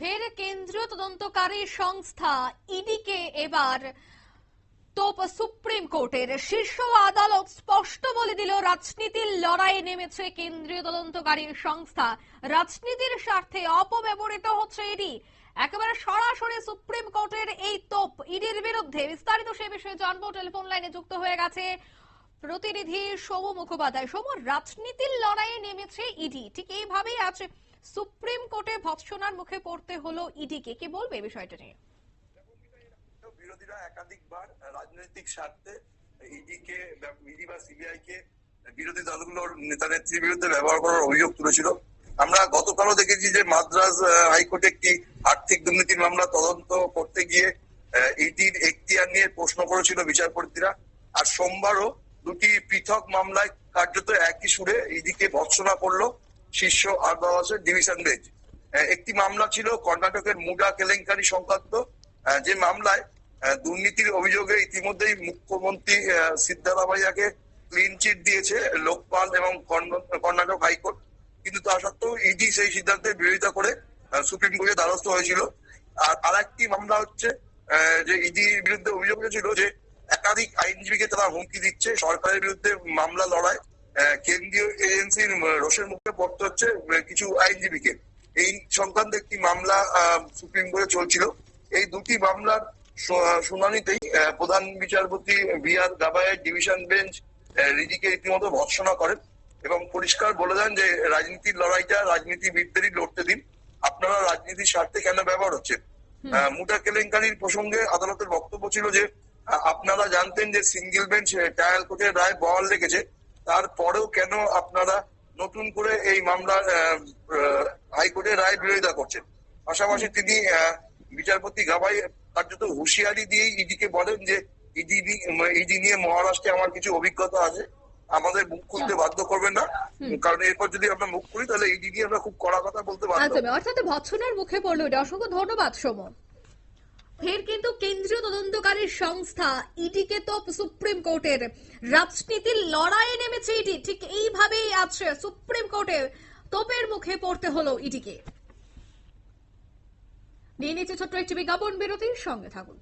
ফের কেন্দ্রীয় তদন্তকারী সংস্থা ইডিকে এবার তোপ সুপ্রিম কোর্টের শীর্ষ আদালত স্পষ্ট বলে দিল, রাজনীতির লড়াইয়ে নেমেছে কেন্দ্রীয় তদন্তকারী সংস্থা। রাজনীতির স্বার্থে অপব্যবহৃত হচ্ছে ইডি। একেবারে সরাসরি সুপ্রিম কোর্টের এই তোপ ইডির বিরুদ্ধে বিস্তারিত সে বিষয়ে জানব। টেলিফোন লাইনে যুক্ত হয়ে গেছে প্রতিনিধি সৌম মুখোপাধ্যায়। সৌম রাজনীতির লড়াইয়ে নেমেছে ইডি। ঠিক এইভাবেই আজ সুপ্রিম কোর্টে ভৎসনার মুখে পড়তে হলো ইডিকে কি। বলবে এই বিষয়টা নিয়ে? বিরোধীরা একাধিকবার রাজনৈতিক স্বার্থে ইডি কে, ইডি বা সিবিআই কে বিরোধী দলগুলোর নেতা নেত্রীর বিরুদ্ধে ব্যবহার করার অভিযোগ তুলেছিল। আমরা গতকালও দেখেছি যে মাদ্রাজ হাইকোর্টে একটি আর্থিক দুর্নীতির মামলা তদন্ত করতে গিয়ে ইডির এখতিয়ার নিয়ে প্রশ্ন করেছিল বিচারপতিরা। আর সোমবারও দুটি পৃথক মামলায় কার্যত একই সুরে ইডিকে ভৎসনা করল। শীর্ষ আদালতের ডিভিশন বেঞ্চ। একটি মামলা ছিল কর্ণাটকের মুডা কেলেঙ্কারি সংক্রান্ত। যে মামলায় দুর্নীতির অভিযোগে ইতিমধ্যেই মুখ্যমন্ত্রী সিদ্ধারামাইয়াকে ক্লিন চিট দিয়েছে লোকপাল এবং কর্ণাটক হাইকোর্ট। কিন্তু তা সত্ত্বেও ইডি সেই সিদ্ধান্তের বিরোধিতা করে সুপ্রিম কোর্টে দ্বারস্থ হয়েছিল। আর আরেকটি মামলা হচ্ছে যে ইডির বিরুদ্ধে অভিযোগ ছিল যে একাধিক আইনজীবীকে তারা হুমকি দিচ্ছে সরকারের বিরুদ্ধে মামলা আহ, কেন্দ্রীয় এজেন্সির রোষের মুখে পড়তে হচ্ছে কিছু আইনজীবীকে। এই সংক্রান্ত একটি মামলা সুপ্রিম কোর্টে চলছিল। এই দুটি মামলার শুনানিতেই প্রধান বিচারপতি বি আর গাবায়ের ডিভিশন বেঞ্চ রিডিকে রীতিমতো ভৎসনা করেন এবং পরিষ্কার বলে দেন যে রাজনীতির লড়াইটা রাজনীতিবিদদেরই লড়তে দিন। আপনারা রাজনীতির স্বার্থে কেন ব্যবহার হচ্ছে? মুটা কেলেঙ্কারির প্রসঙ্গে আদালতের বক্তব্য ছিল যে আপনারা জানতেন যে সিঙ্গেল বেঞ্চ ট্রায়াল কোর্টের রায় বহাল রেখেছে। তারপরেও কেন আপনারা নতুন করে এই মামলার হাইকোর্টের রায় বিরোধিতা করছেন? পাশাপাশি তিনি বিচারপতি গাবাই কার্যত হুঁশিয়ারি দিয়ে ইডিকে বলেন যে ইডি ইডি নিয়ে মহারাষ্ট্রে আমার কিছু অভিজ্ঞতা আছে আমাদের মুখ খুলতে বাধ্য করবেন না। কারণ এরপর যদি আমরা মুখ খুলি তাহলে ইডি নিয়ে আমরা খুব কড়া কথা বলতে হব। একদমই অর্থাৎ ভৎসনার মুখে পড়ল এটা। অসংখ্য ধন্যবাদ সোমন। ফের কিন্তু কেন্দ্রীয় তদন্তকারী সংস্থা ইডিকে তো সুপ্রিম কোর্টের রাজনীতির লড়াইয়ে নেমেছে ইডি। ঠিক এইভাবেই আছে সুপ্রিম কোর্টে তোপের মুখে পড়তে হলো ইডিকে। নিয়ে নিচ্ছে ছোট্ট একটি বিজ্ঞাপন, বিরতির সঙ্গে থাকুন।